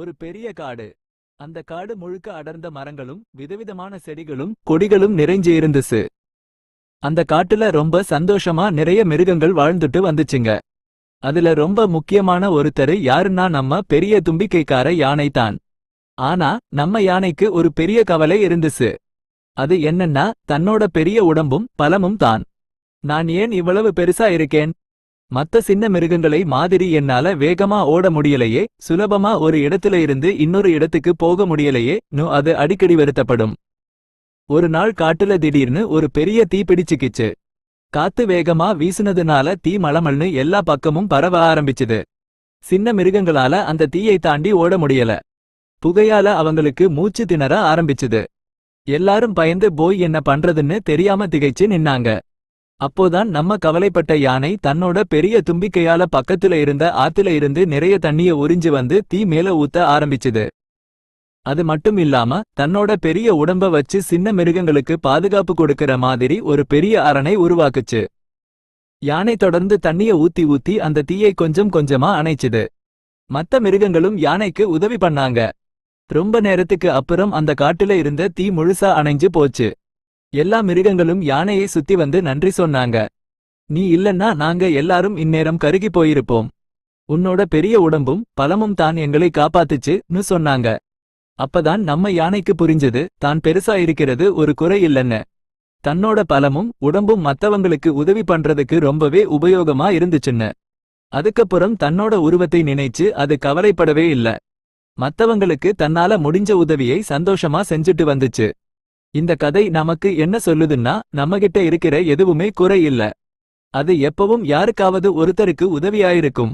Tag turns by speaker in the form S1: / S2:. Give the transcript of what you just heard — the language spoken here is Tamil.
S1: ஒரு பெரிய காடு. அந்த காடு முழுக்க அடர்ந்த மரங்களும் விதவிதமான செடிகளும் கொடிகளும் நிறைஞ்சு இருந்துச்சு அந்த காட்டுல ரொம்ப சந்தோஷமா நிறைய மிருகங்கள் வாழ்ந்துட்டு வந்துச்சுங்க. அதுல ரொம்ப முக்கியமான ஒருத்தரு யாருன்னா நம்ம பெரிய தும்பிக்கைக்கார யானை தான் ஆனா நம்ம யானைக்கு ஒரு பெரிய கவலை இருந்துச்சு. அது என்னன்னா தன்னோட பெரிய உடம்பும் பலமும் தான். நான் ஏன் இவ்வளவு பெருசா இருக்கேன்? மத்த சின்ன மிருகங்களை மாதிரி என்னால வேகமா ஓட முடியலையே சுலபமா ஒரு இடத்துல இருந்து இன்னொரு இடத்துக்கு போக முடியலையே நு அது அடிக்கடி வருத்தப்படும். ஒரு நாள் காட்டுல திடீர்னு ஒரு பெரிய தீ பிடிச்சுக்கிச்சு. காத்து வேகமா வீசுனதுனால தீ மளமல்னு எல்லா பக்கமும் பரவ ஆரம்பிச்சுது. சின்ன மிருகங்களால அந்த தீயை தாண்டி ஓட முடியல. புகையால அவங்களுக்கு மூச்சு திணற ஆரம்பிச்சுது. எல்லாரும் பயந்து போய் என்ன பண்றதுன்னு தெரியாம திகைச்சு நின்னாங்க. அப்போதான் நம்ம கவலைப்பட்ட யானை தன்னோட பெரிய தும்பிக்கையால பக்கத்துல இருந்த ஆத்துல இருந்து நிறைய தண்ணிய உறிஞ்சு வந்து தீ மேல ஊத்த ஆரம்பிச்சுது. அது மட்டும் இல்லாம தன்னோட பெரிய உடம்ப வச்சு சின்ன மிருகங்களுக்கு பாதுகாப்பு கொடுக்கற மாதிரி ஒரு பெரிய அரணை உருவாக்குச்சு. யானை தொடர்ந்து தண்ணிய ஊத்தி ஊத்தி அந்த தீயை கொஞ்சம் கொஞ்சமா அணைச்சுது. மத்த மிருகங்களும் யானைக்கு உதவி பண்ணாங்க. ரொம்ப நேரத்துக்கு அப்புறம் அந்த காட்டுல இருந்த தீ முழுசா அணைஞ்சு போச்சு. எல்லா மிருகங்களும் யானையை சுத்தி வந்து நன்றி சொன்னாங்க. நீ இல்லன்னா நாங்க எல்லாரும் இந்நேரம் கருகி போயிருப்போம். உன்னோட பெரிய உடம்பும் பலமும் தான் எங்களை காப்பாத்துச்சுன்னு சொன்னாங்க. அப்பதான் நம்ம யானைக்கு புரிஞ்சது தான் பெருசா இருக்கிறது ஒரு குறை இல்லைன்னு. தன்னோட பலமும் உடம்பும் மத்தவங்களுக்கு உதவி பண்றதுக்கு ரொம்பவே உபயோகமா இருந்துச்சுன்னு. அதுக்கப்புறம் தன்னோட உருவத்தை நினைச்சு அது கவலைப்படவே இல்ல. மத்தவங்களுக்கு தன்னால முடிஞ்ச உதவியை சந்தோஷமா செஞ்சுட்டு வந்துச்சு. இந்த கதை நமக்கு என்ன சொல்லுதுன்னா நம்மகிட்ட இருக்கிற எதுவுமே குறை இல்ல. அது எப்பவும் யாருக்காவது ஒருத்தருக்கு உதவியாயிருக்கும்.